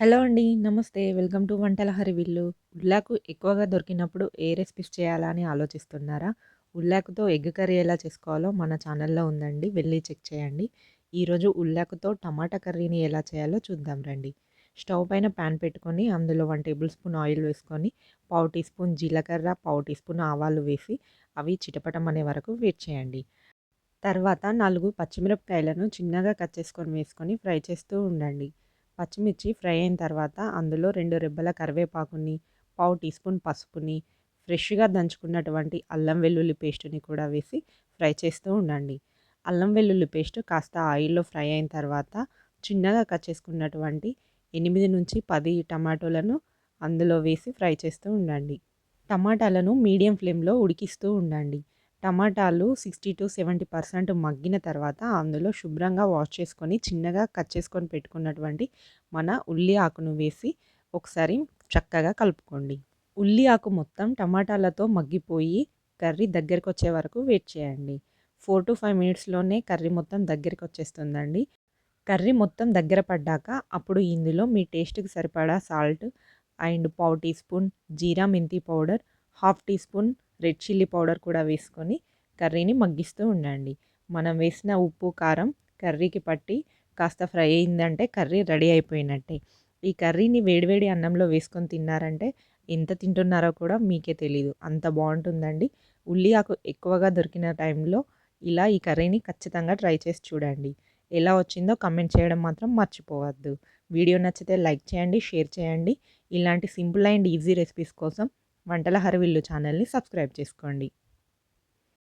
Hello అండి. నమస్తే. Welcome to వంటల హరివిల్లు. ఉల్లాకు ఎక్కువగా దొరికినప్పుడు ఏ రెసిపీస్ చేయాలా అని ఆలోచిస్తున్నారా? ఉల్లాకుతో ఎగ్ కర్రీ ఎలా చేసుకోవాలో మన ఛానల్‌లో ఉందండి. వెళ్ళి చెక్ చేయండి. ఈరోజు ఉల్లాకుతో టమాటా కర్రీని ఎలా చేయాలో చూద్దాం రండి. స్టవ్ పైన పాన్ పెట్టుకొని అందులో వన్ టేబుల్ స్పూన్ ఆయిల్ వేసుకొని, పావు టీ స్పూన్ జీలకర్ర, పావు టీ స్పూన్ ఆవాలు వేసి అవి చిటపటం అనే వరకు వెయిట్ చేయండి. తర్వాత నాలుగు పచ్చిమిరపకాయలను చిన్నగా కట్ చేసుకొని వేసుకొని ఫ్రై చేస్తూ ఉండండి. పచ్చిమిర్చి ఫ్రై అయిన తర్వాత అందులో రెండు రెబ్బల కరివేపాకుని, పావు టీ స్పూన్ పసుపుని, ఫ్రెష్‌గా దంచుకున్నటువంటి అల్లం వెల్లుల్లి పేస్ట్‌ని కూడా వేసి ఫ్రై చేస్తూ ఉండండి. అల్లం వెల్లుల్లి పేస్ట్ కాస్త ఆయిల్‌లో ఫ్రై అయిన తర్వాత చిన్నగా కట్ చేసుకున్నటువంటి 8-10 టమాటోలను అందులో వేసి ఫ్రై చేస్తూ ఉండండి. టమాటాలను మీడియం ఫ్లేమ్‌లో ఉడికిస్తూ ఉండండి. టమాటాలు 60-70% మగ్గిన తర్వాత అందులో శుభ్రంగా వాష్ చేసుకొని చిన్నగా కట్ చేసుకొని పెట్టుకున్నటువంటి మన ఉల్లి ఆకును వేసి ఒకసారి చక్కగా కలుపుకోండి. ఉల్లి ఆకు మొత్తం టమాటాలతో మగ్గిపోయి కర్రీ దగ్గరకొచ్చే వరకు వెయిట్ చేయండి. 4-5 మినిట్స్‌లోనే కర్రీ మొత్తం దగ్గరకొచ్చేస్తుందండి. కర్రీ మొత్తం దగ్గర పడ్డాక అప్పుడు ఇందులో మీ టేస్ట్‌కి సరిపడా సాల్ట్ అండ్ పావు టీ స్పూన్ జీరా మెంతి powder, half teaspoon red chilli powder కూడా వేసుకొని కర్రీని మగ్గిస్తూ ఉండండి. మనం వేసిన ఉప్పు, కారం కర్రీకి పట్టి కాస్త ఫ్రై అయిందంటే కర్రీ రెడీ అయిపోయినట్టే. ఈ కర్రీని వేడివేడి అన్నంలో వేసుకొని తిన్నారంటే ఎంత తింటున్నారో కూడా మీకే తెలీదు. అంత బాగుంటుందండి ఉల్లి ఆకు ఎక్కువగా దొరికిన టైంలో ఇలా ఈ కర్రీని ఖచ్చితంగా ట్రై చేసి చూడండి. ఎలా వచ్చిందో కమెంట్ చేయడం మాత్రం మర్చిపోవద్దు. వీడియో నచ్చితే లైక్ చేయండి, షేర్ చేయండి. ఇలాంటి సింపుల్ అండ్ ఈజీ రెసిపీస్ కోసం వంటల హరివిల్లు ఛానల్‌ని సబ్స్క్రైబ్ చేసుకోండి.